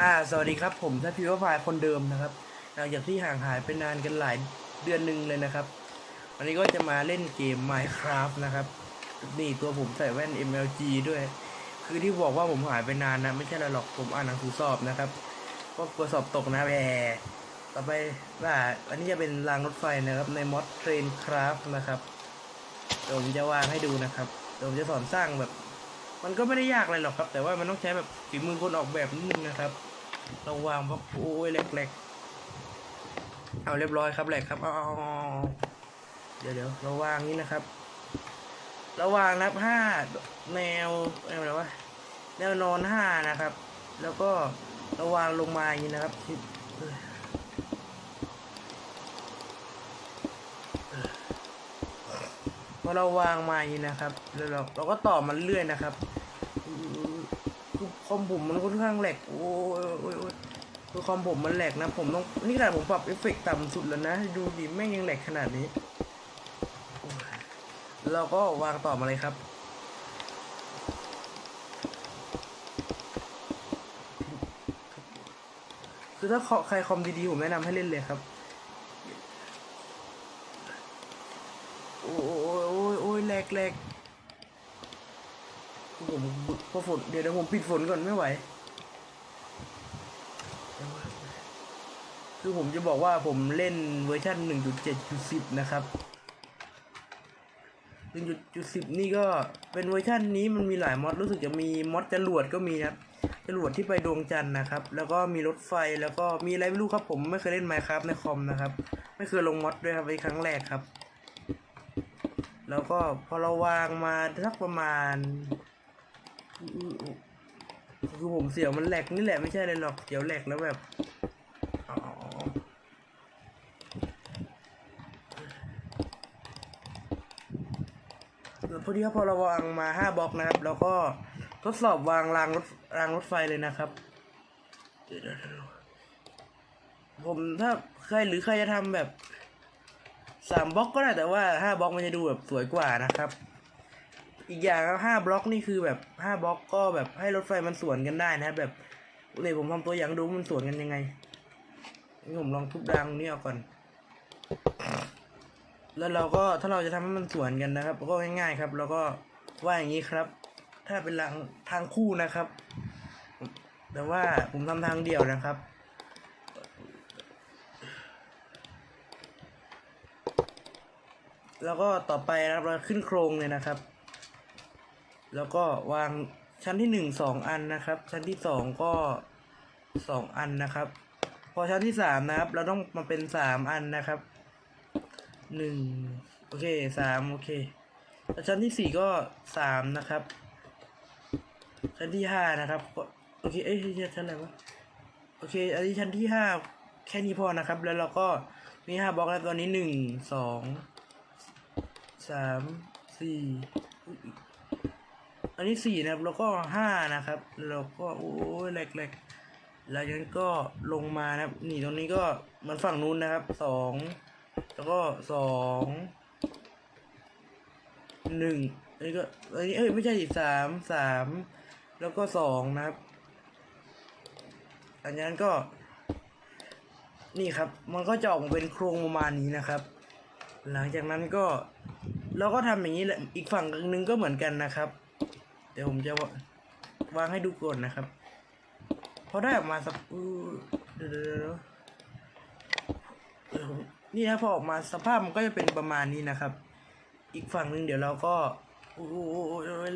อ่าสวัสดีครับผมท่านพิวพายคนเดิมนะครับหลังจากที่ห่างหายไปนานกันหลายเดือนหนึ่งเลยนะครับ วันนี้ก็จะมาเล่นเกม Minecraft นะครับ นี่ตัวผมใส่แว่น MLG ด้วย คือที่บอกว่าผมหายไปนานนะไม่ใช่อะไรหรอกผมอ่านหนังสือสอบนะครับก็กลัวสอบตกนะแหมต่อไปว่าอันนี้จะเป็นรางรถไฟนะครับในมอดเทรนคราฟนะครับเดี๋ยวผมจะวางให้ดูนะครับเดี๋ยวผมจะสอนสร้างแบบ มันก็ไม่ได้ยากอะไรหรอกครับ แต่ว่ามันต้องใช้แบบฝีมือคนออกแบบนิดนึงนะครับเราวางพับโอ้ยแหลกๆเอาเรียบร้อยครับแหลกครับอาเอาเอาเอาเดี๋ยวเดี๋ยวเราวางนี้นะครับ เราวางรับห้าแนวแนวอะไรวะแนวนอนห้านะครับ แล้วก็เราวางลงมาอย่างนี้นะครับเออเออพอเราวางมาอย่างนี้นะครับแล้วเราเราก็ต่อมันเรื่อยนะครับคือคอมผมมันค่อนข้างแหลกโอ้ยโอ้ยโอ้ยคือคอมผมมันแหลกนะ ผมต้องนี่ขนาดผมปรับเอฟเฟกต์ต่ำสุดแล้วนะ ดูดิแม่งยังแหลกขนาดนี้ เราก็วางต่อมาเลยครับ คือถ้าใครคอมดีๆ ผมแนะนำให้เล่นเลยครับ โอ้ยโอ้ยโอ้ยแหลกแหลกผมพอฝนเดี๋ยวเดี๋ยวผมปิดฝนก่อนไม่ไหว คือผมจะบอกว่าผมเล่นเวอร์ชัน1.7.10 นะครับ 1.10นี่ก็เป็นเวอร์ชันนี้มันมีหลายมอดรู้สึกจะมีมอดจรวดก็มีครับจรวดที่ไปดวงจันทร์นะครับ แล้วก็มีรถไฟแล้วก็มีอะไรไม่รู้ครับ ผมไม่เคยเล่น Minecraft ในคอมนะครับ ไม่เคยลงมอดด้วยครับเป็นครั้งแรกครับ แล้วก็พอเราวางมาสักประมาณคือผมเสียวมันแหลกนี่แหละไม่ใช่เลยหรอกเดี๋ยวแหลกแล้วแบบอ๋อแล้วพ อดีครับพอเราวางมาห้าบล็อกนะครับ แล้วก็ทดสอบวางรางรถรางรถไฟเลยนะครับ ผมถ้าใครหรือใครจะทำแบบสามบล็อกก็ได้แต่ว่าห้าบล็อกมันจะดูแบบสวยกว่านะครับ อีกอย่างห้าบล็อกนี่คือแบบห้าบล็อกก็แบบให้รถไฟมันสวนกันได้นะครับแบบเลยผมทำตัวอย่างดูมันสวนกันยังไงนี่ผมลองทุบรางนี้ออกก่อน แล้วเราก็ถ้าเราจะทำให้มันสวนกันนะครับ ก็ง่ายๆครับเราก็ว่าอย่างนี้ครับ ถ้าเป็นรางทางคู่นะครับ แต่ว่าผมทำทางเดียวนะครับแล้วก็ต่อไปนะครับเราขึ้นโครงเลยนะครับ แล้วก็วางชั้นที่หนึ่งสองอันนะครับ ชั้นที่สองก็สองอันนะครับ พอชั้นที่สามนะครับ เราต้องมาเป็นสามอันนะครับ หนึ่งโอเคสามโอเคแล้วชั้นที่สี่ก็สามนะครับ ชั้นที่ห้านะครับโอเคเอ้ยชั้นอะไรวะโอเค อันนี้ชั้นที่ห้าแค่นี้พอนะครับ แล้วเราก็มีห้าบล็อกแล้วตอนนี้หนึ่งสองสามสี่อันนี้สี่นะครับ แล้วก็ห้านะครับ แล้วก็โอ้ยแหลกๆแล้วจากนั้นก็ลงมานะครับ นี่ตรงนี้ก็มันฝั่งนู้นนะครับสอง แล้วก็สองหนึ่งอันนี้ก็อันนี้เอ้ยไม่ใช่สิสามสามแล้วก็สองนะครับ อันนั้นก็ นี่ครับ มันก็จะออกเป็นโครงประมาณนี้นะครับ หลังจากนั้นก็เราก็ทำอย่างนี้แหละอีกฝั่งหนึ่งก็เหมือนกันนะครับ เดี๋ยวผมจะวางให้ดูก่อนนะครับพอได้ออกมาสักอื้อเดี๋ยวเดี๋ยวเดี๋ยว นี่นะพอออกมาสภาพมันก็จะเป็นประมาณนี้นะครับ อีกฝั่งหนึ่งเดี๋ยวเราก็โอ้โห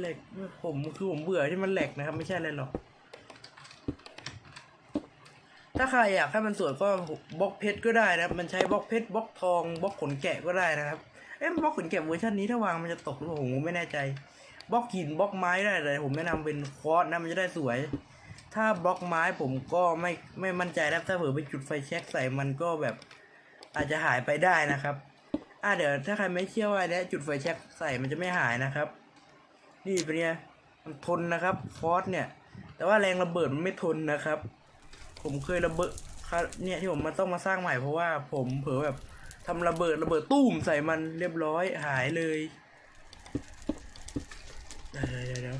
แหลกผมคือผมเบื่อที่มันแหลกนะครับ ไม่ใช่อะไรหรอก ถ้าใครอยากให้มันสวยก็บล็อกเพชรก็ได้นะครับ มันใช้บล็อกเพชรบล็อกทองบล็อกขนแกะก็ได้นะครับเอ๊ะบล็อกขนแกะเวอร์ชันนี้ถ้าวางมันจะตกหรือเปล่าผมไม่แน่ใจบล็อกหินบล็อกไม้ได้เลย ผมแนะนำเป็นคอร์สนะมันจะได้สวย ถ้าบล็อกไม้ผมก็ไม่ไม่มั่นใจนะถ้าเผื่อไปจุดไฟแช็กใส่มันก็แบบ อาจจะหายไปได้นะครับอ่าเดี๋ยวถ้าใครไม่เชื่อว่าเนี่ยจุดไฟแช็กใส่มันจะไม่หายนะครับ นี่เป็นไงมันทนนะครับคอร์สเนี่ย แต่ว่าแรงระเบิดมันไม่ทนนะครับ ผมเคยระเบิดค่ะเนี่ยที่ผมมาต้องมาสร้างใหม่เพราะว่าผมเผลอแบบทำระเบิดระเบิดตุ้มใส่มันเรียบร้อยหายเลยเดี๋ยวเดี๋ยวเดี๋ยว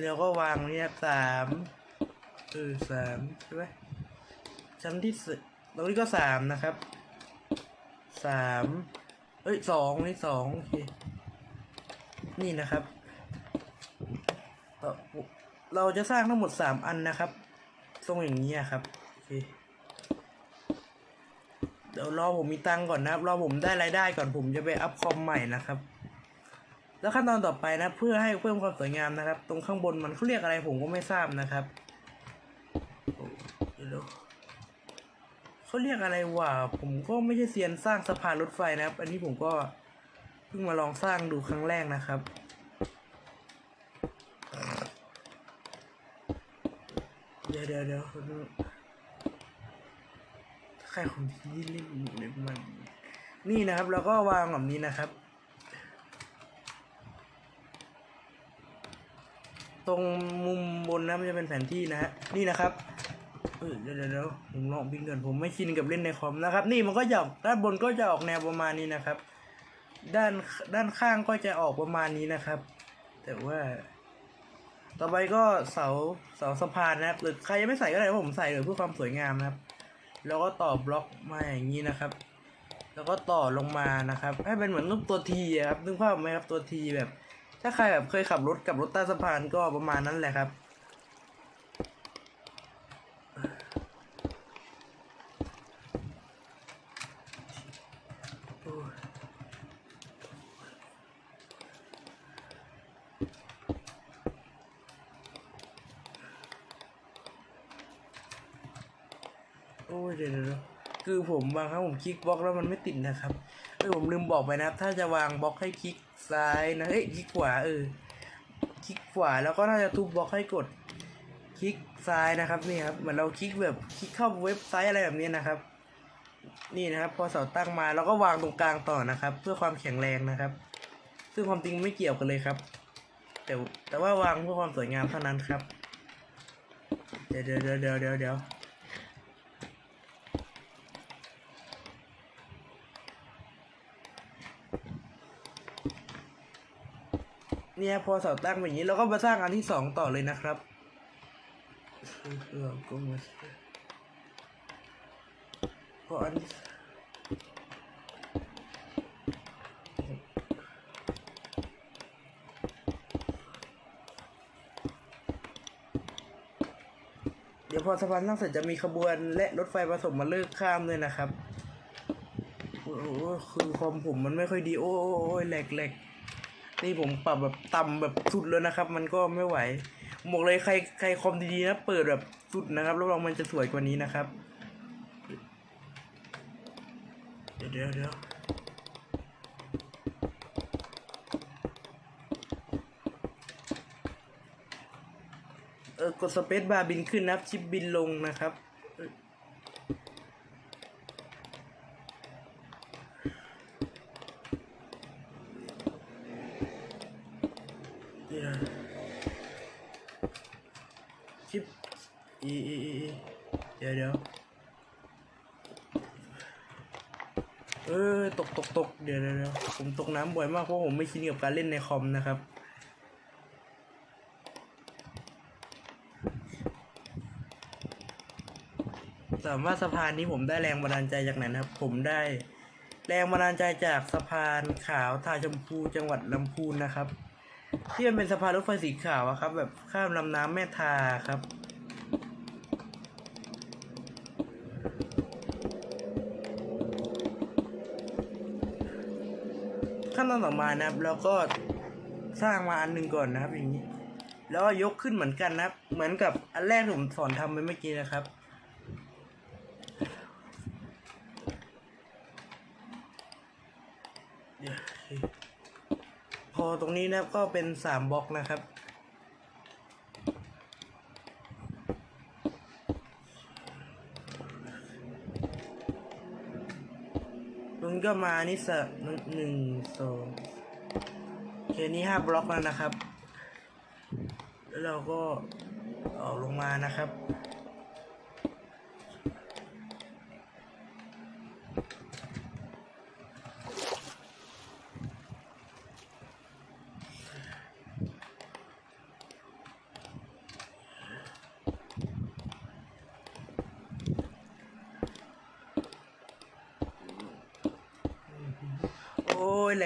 แล้วก็วางเนี่ยสามเออสามใช่ไหมชั้นที่ส ตรงนี้ก็สามนะครับสามเอ้ยสองนี่สองโอเคนี่นะครับเราเราจะสร้างทั้งหมดสามอันนะครับ ทรงอย่างนี้ครับโอเคเดี๋ยวรอผมมีตังก่อนนะครับ รอผมได้รายได้ก่อนผมจะไปอัพคอมใหม่นะครับ แล้วขั้นตอนต่อไปนะ เพื่อให้เพิ่มความสวยงามนะครับ ตรงข้างบนมันเขาเรียกอะไรผมก็ไม่ทราบนะครับโอ้เดี๋ยว เขาเรียกอะไรวะผมก็ไม่ใช่เซียนสร้างสะพานรถไฟนะครับ อันนี้ผมก็เพิ่งมาลองสร้างดูครั้งแรกนะครับ เดี๋ยวเดี๋ยวเดี๋ยวใครคนที่เล่นเล่นมัน นี่นะครับแล้วก็วางแบบนี้นะครับ ตรงมุมบนนะมันจะเป็นแผนที่นะฮะนี่นะครับ เออเดี๋ยวเดี๋ยวเดี๋ยวผมลองบินก่อนผมไม่ชินกับเล่นในคอมนะครับ นี่มันก็จะออกด้านบนก็จะออกแนวประมาณนี้นะครับ ด้านด้านข้างก็จะออกประมาณนี้นะครับ แต่ว่า ต่อไปก็เสาเสาสะพานนะครับ หรือใครยังไม่ใส่ก็ได้ผมใส่เลยเพื่อความสวยงามนะครับ แล้วก็ต่อบล็อกมาอย่างนี้นะครับ แล้วก็ต่อลงมานะครับ ให้เป็นเหมือนรูปตัวทีครับนึกภาพไหมครับตัวทีแบบ ถ้าใครแบบเคยขับรถกับรถใต้สะพานก็ประมาณนั้นแหละครับ โอ้ยโอ้ยเดี๋ยวเดี๋ยวเดี๋ยว คือผมบางครั้งผมคลิกบล็อกแล้วมันไม่ติดนะครับเอ้ยผมลืมบอกไปนะถ้าจะวางบล็อกให้คลิกซ้ายนะเอ้ยคลิกขวาเออคลิกขวาแล้วก็น่าจะทุบบล็อกให้กด คลิกซ้ายนะครับนี่ครับเหมือนเราคลิกแบบคลิกเข้าเว็บไซต์อะไรแบบนี้นะครับ นี่นะครับ พอเสาตั้งมาเราก็วางตรงกลางต่อนะครับ เพื่อความแข็งแรงนะครับ ซึ่งความจริงไม่เกี่ยวกันเลยครับ แต่แต่ว่าวางเพื่อความสวยงามเท่านั้นครับ เดี๋ยวเดี๋ยวเดี๋ยวเดี๋ยวเดี๋ยว เนี่ยพอเสาตั้งแบบนี้เราก็มาสร้างอันที่สองต่อเลยนะครับเออก็มาพออันเดี๋ยวพอสะพานตั้งเสร็จจะมีขบวนและรถไฟผสมมาเลิกข้ามเลยนะครับ โอ้โหคือคอมผมมันไม่ค่อยดี โอ้โอ้โอ้ยแหลกแหลก นี่ผมปรับแบบต่ำแบบสุดแล้วนะครับ มันก็ไม่ไหวบอกเลยใครใครคอมดีๆนะเปิดแบบสุดนะครับรับรองมันจะสวยกว่านี้นะครับ เดี๋ยวเดี๋ยวเดี๋ยวเออกดสเปซบาร์บินขึ้นนะครับ ชิปบินลงนะครับเอ้ย เดี๋ยวชิปอีอีอีเดี๋ยวเดี๋ยวเออตกตกตกเดี๋ยวเดี๋ยวเดี๋ยวผมตกน้ำบ่อยมากเพราะผมไม่ชินกับการเล่นในคอมนะครับสามารถสะพานนี้ผมได้แรงบันดาลใจจากไหนนะครับ ผมได้แรงบันดาลใจจากสะพานขาวทาชมพูจังหวัดลำพูนนะครับ ที่มันเป็นสะพานรถไฟสีขาวอะครับ แบบข้ามลำน้ำแม่ทาครับ ขั้นตอนต่อมานะครับ แล้วก็สร้างมาอันหนึ่งก่อนนะครับอย่างนี้ แล้วยกขึ้นเหมือนกันนะครับ เหมือนกับอันแรกที่ผมสอนทำไปเมื่อกี้นะครับ เดี๋ยวพอ ตรงนี้นะครับก็เป็นสามบล็อกนะครับ ตรงนี้ก็มานี่สะหนึ่งหนึ่งสองเคนี่ห้าบล็อกแล้วนะครับแเราก็ออกลงมานะครับ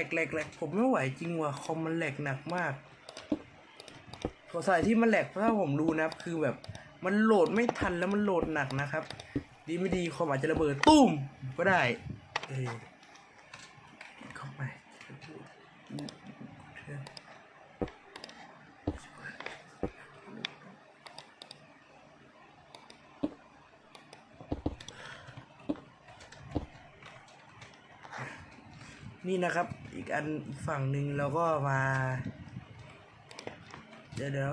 กแหลกแหลกผมไม่ไหวจริงว่ะคอมมันแหลกหนักมากขอสายที่มันแหลกถ้าผมดูนะครับ คือแบบมันโหลดไม่ทันแล้วมันโหลดหนักนะครับ ดีไม่ดีคอมอาจจะระเบิดตุ้มก็ได้ เออเข้าไปนี่นะครับ อีกอันอีกฝั่งหนึ่งเราก็มา เดี๋ยวเดี๋ยว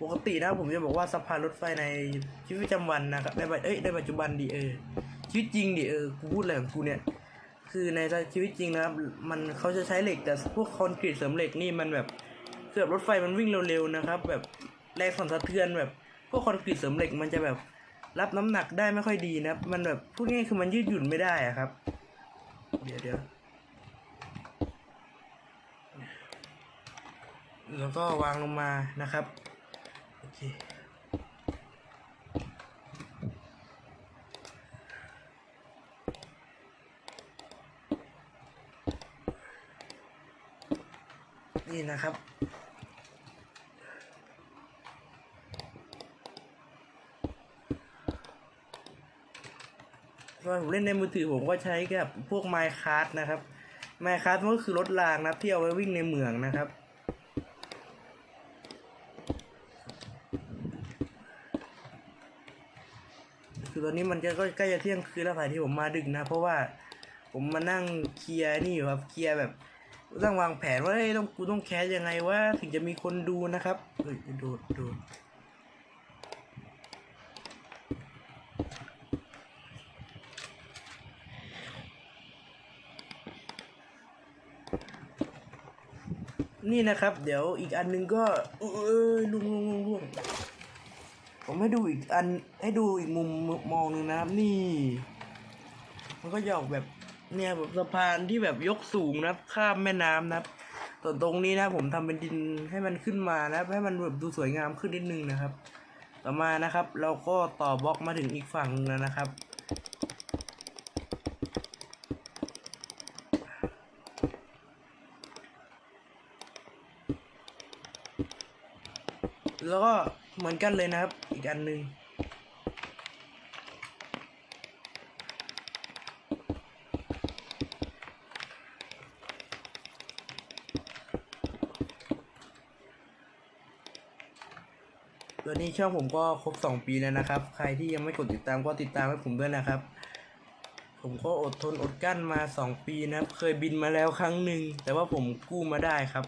ปกตินะผมจะบอกว่าสะพานรถไฟในชีวิตประจำวันนะครับในปัจเอ้ยในปัจจุบันดีเออชีวิตจริงดิเออกูพูดอะไรของกูเนี่ยคือในชีวิตจริงนะครับ มันเขาจะใช้เหล็กแต่พวกคอนกรีตเสริมเหล็กนี่มันแบบเกือบรถไฟมันวิ่งเร็วๆนะครับ แบบแรงสั่นสะเทือนแบบพวกคอนกรีตเสริมเหล็กมันจะแบบรับน้ำหนักได้ไม่ค่อยดีนะครับมันแบบพูดง่ายคือมันยืดหยุ่นไม่ได้อะครับ เดี๋ยวเดี๋ยว แล้วก็วางลงมานะครับโอเคนี่นะครับก็ผมเล่นในมือถือผมก็ใช้กับพวก Minecraft นะครับ Minecraft มันก็คือรถรางนะที่เอาไว้วิ่งในเมืองนะครับ คือตอนนี้มันก็ใกล้จะเที่ยงคืนแล้วสายที่ผมมาดึกนะ เพราะว่าผมมานั่งเคลียร์นี่อยู่ครับเคลียร์แบบต้องวางแผนว่าเฮ้ยต้องกูต้องแคสยังไงว่าถึงจะมีคนดูนะครับเฮ้ยโดดโดดนี่นะครับ เดี๋ยวอีกอันหนึงก็เอ้ยลุงลุงลุงลุง ผมให้ดูอีกอันให้ดูอีกมุมมองหนึ่งนะครับนี่ มันก็จะออกแบบเนี่ยแบบสะพานที่แบบยกสูงนะครับ ข้ามแม่น้ำนะครับส่วนตรงนี้นะผมทำเป็นดินให้มันขึ้นมานะครับ ให้มันแบบดูสวยงามขึ้นนิดนึงนะครับ ต่อมานะครับ เราก็ต่อบล็อกมาถึงอีกฝั่งหนึงแล้วนะครับแล้วก็ เหมือนกันเลยนะครับ อีกอันหนึ่งตัวนี้ช่องผมก็ครบสองปีแล้วนะครับ ใครที่ยังไม่กดติดตามก็ติดตามให้ผมด้วยนะครับ ผมก็อดทนอดกั้นมาสองปีนะครับ เคยบินมาแล้วครั้งหนึ่ง แต่ว่าผมกู้มาได้ครับ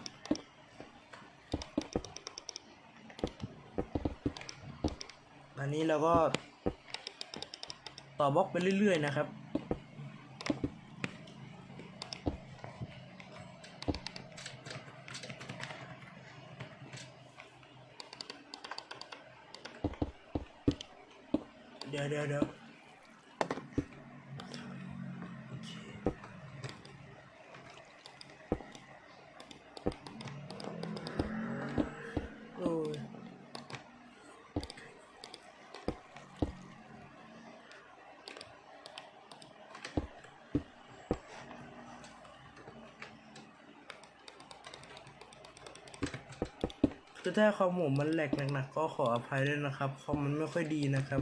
ตอ นี้เราก็ต่อบล็อกไปเรื่อยๆนะครับ เดี๋ยวเดี๋ยวเดี๋ยวโอเคโอ้ย คือถ้าคอมผมมันแหลกหนักๆก็ขออภัยด้วยนะครับคอมมันไม่ค่อยดีนะครับ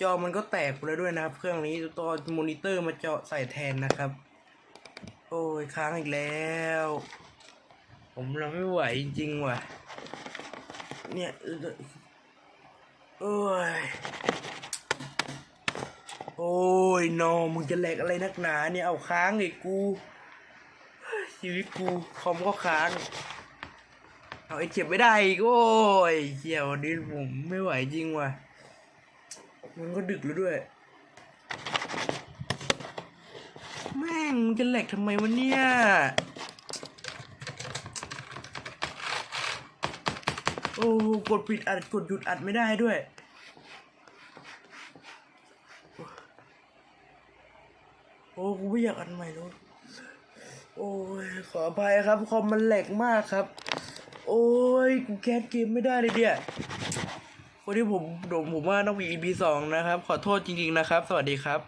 จอมันก็แตกไปแล้วด้วยนะครับ เครื่องนี้ตัวมอนิเตอร์มาเจาะใส่แทนนะครับ โอ้ยค้างอีกแล้ว ผมเราไม่ไหวจริงๆว่ะ เนี่ยโอ้ยโอ้ยนอมึงจะแหลกอะไรนักหนาเนี่ยเอาค้างไอีกกูเฮ้ยชีวิตกูคอมก็ค้าง เอาไอ้เจ็บไม่ได้อีกโอ้ยเหี้ยวันนี้ผมไม่ไหวจริงว่ะ มันก็ดึกแล้วด้วย แม่งมันจะแหลกทำไมวะเนี่ยโอ้กดปิดอัดกดหยุดอัดไม่ได้ด้วยโอ้กูไม่อยากอัดใหม่แล้วโอ้ยขออภัยครับคอมมันแหลกมากครับ ยกูแคสเกมไม่ได้เลยเนี่ยวันนี้ผมโดมผมว่าต้องมี EP สองนะครับ ขอโทษจริง ๆ นะครับ สวัสดีครับ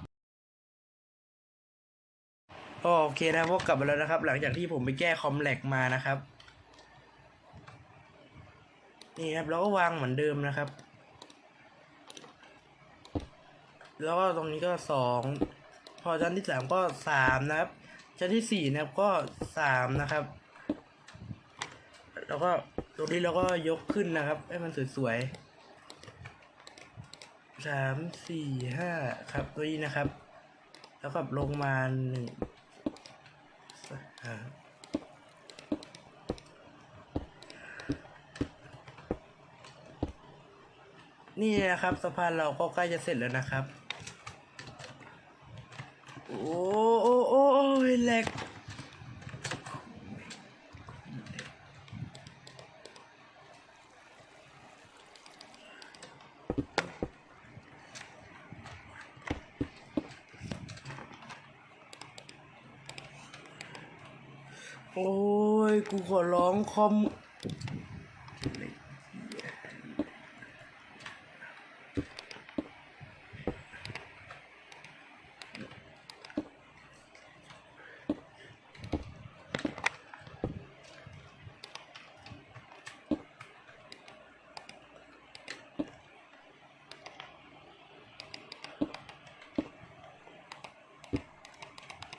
โอเคนะพวกกลับมาแล้วนะครับ หลังจากที่ผมไปแก้คอมแลกมานะครับ นี่ครับเราก็วางเหมือนเดิมนะครับ แล้วก็ตรงนี้ก็สองพอชั้นที่สามก็สามนะครับชั้นที่สี่นะครับก็สามนะครับ แล้วก็ตรงนี้เราก็ยกขึ้นนะครับ ให้มันสวยๆสามสี่ห้าครับตัวนี้นะครับ แล้วก็ลงมาหนึ่งอ่านี่นะครับสะพานเราก็ใกล้จะเสร็จแล้วนะครับ โอ้โอ้โอ้โอ้ยแหลกโอ้ย กูขอร้องคอม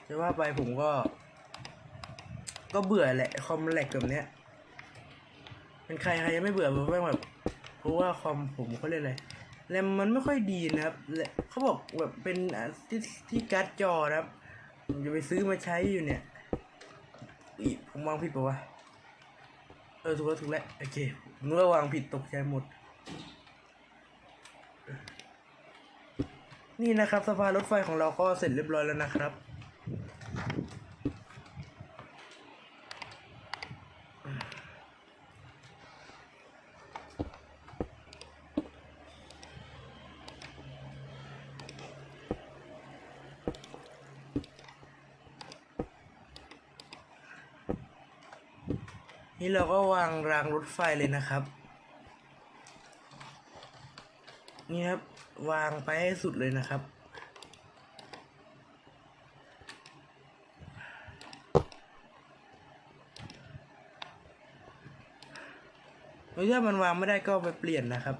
จะว่าไปผมก็ ก็เบื่อแหละคอมแหลกแบบเนี้ยเป็นใครใครยังไม่เบื่อผมแม่งแบบเพราะว่าคอมผมเขาเรียกอะไรแรมมันไม่ค่อยดีนะครับและเขาบอกแบบเป็นที่ที่การ์ดจอนะครับผมจะไปซื้อมาใช้อยู่เนี่ยอีผมวางผิดปะวะเออถูกแล้วถูกแล้วโอเคผมนึกว่าวางผิดตกใจหมด นี่นะครับสะพานรถไฟของเราก็เสร็จเรียบร้อยแล้วนะครับ นี่เราก็วางรางรถไฟเลยนะครับ นี่ครับ วางไปให้สุดเลยนะครับ หรือถ้ามันวางไม่ได้ก็ไปเปลี่ยนนะครับ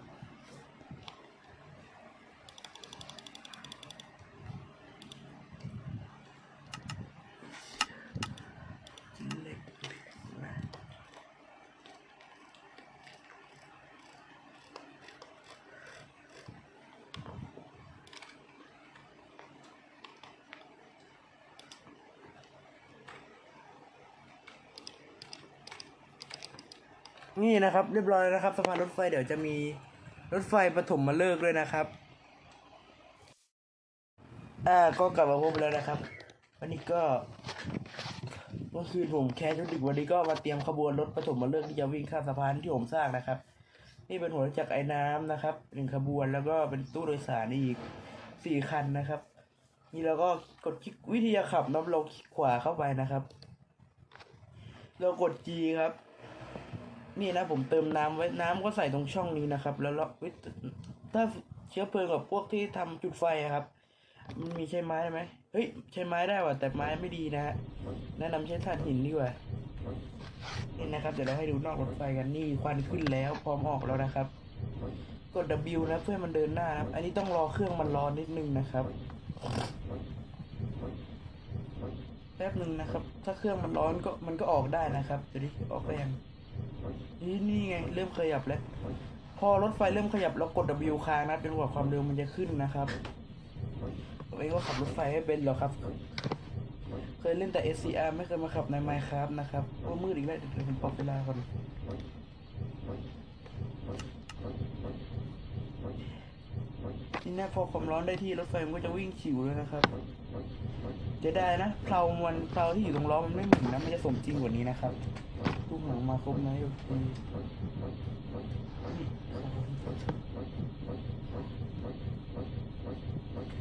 นะครับ เรียบร้อยแล้วนะครับสะพานรถไฟเดี๋ยวจะมีรถไฟปฐมมาเลิกด้วยนะครับอ่าก็กลับมาพบแล้วนะครับ วันนี้ก็เมื่อคืนผมแคสจนดึกวันนี้ก็มาเตรียมขบวนรถปฐมมาเลิกที่จะวิ่งข้ามสะพานที่ผมสร้างนะครับ นี่เป็นหัวจักรไอ้น้ำนะครับหนึ่งขบวนแล้วก็เป็นตู้โดยสารอีกสี่คันนะครับ นี่เราก็กดคลิกวิธีขับน้ำลงขวาเข้าไปนะครับ เรากด G ครับ นี่นะผมเติมน้ำไว้น้ำก็ใส่ตรงช่องนี้นะครับ แล้วเราถ้าเชื้อเพลิงกับพวกที่ทำจุดไฟครับ มันมีใช้ไม้ไหมเฮ้ยใช้ไม้ได้ว่ะแต่ไม้ไม่ดีนะฮะแนะนำใช้ถ่านหินดีกว่านี่นะครับเดี๋ยวเราให้ดูนอกรถไฟกันนี่ควันขึ้นแล้วพร้อมออกแล้วนะครับ กด W นะเพื่อมันเดินหน้านะครับ อันนี้ต้องรอเครื่องมันร้อนนิดนึงนะครับแป๊บหนึ่งนะครับ ถ้าเครื่องมันร้อนก็มันก็ออกได้นะครับเดี๋ยวนี้ออกไปยัง นี่ไงเริ่มขยับแล้ว พอรถไฟเริ่มขยับเรากด W ค้างนะจนกว่าความเร็วมันจะขึ้นนะครับผมเองก็ขับรถไฟให้เป็นหรอครับ เคยเล่นแต่ SCR ไม่เคยมาขับใน Minecraft นะครับว่ามืดอีกแล้วเดี๋ยวผมปรับเวลาก่อนนี่นะพอความร้อนได้ที่รถไฟมันก็จะวิ่งฉิวเลยนะครับ จะได้นะเพลามันเพลาที่อยู่ตรงล้อมันไม่เหมือนนะมันจะสมจริงกว่านี้นะครับ ลูกหนังมาครบไหมโอเค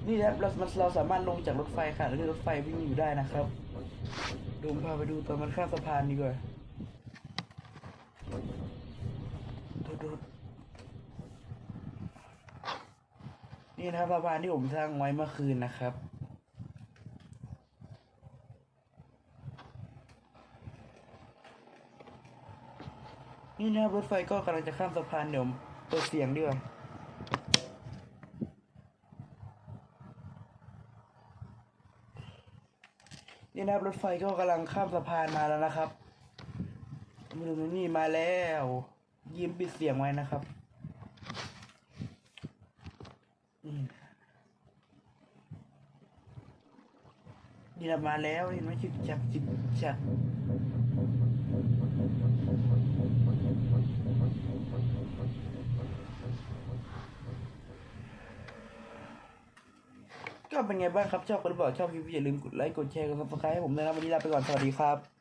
นี่นะครับเราเราสามารถลงจากรถไฟค่ะแล้วรถไฟวิ่งอยู่ได้นะครับดูพาไปดูตอนมันข้ามสะพานดีกว่าดูดูนี่นะครับสะพานที่ผมสร้างไว้เมื่อคืนนะครับ นี่นะครับรถไฟก็กำลังจะข้ามสะพานเดี๋ยวเปิดเสียงดีกว่านี่นะครับรถไฟก็กำลังข้ามสะพานมาแล้วนะครับมาดูนี่มาแล้ว ยิ้มปิดเสียงไว้นะครับนี่นะมาแล้วเห็นไหมจิกจักจิกจัก ก็เป็นไงบ้างครับ ชอบกันหรือเปล่าชอบคลิปอย่าลืมกดไลค์กดแชร์กดซับสไครต์ให้ผมด้วยนะวันนี้ลาไปก่อน สวัสดีครับ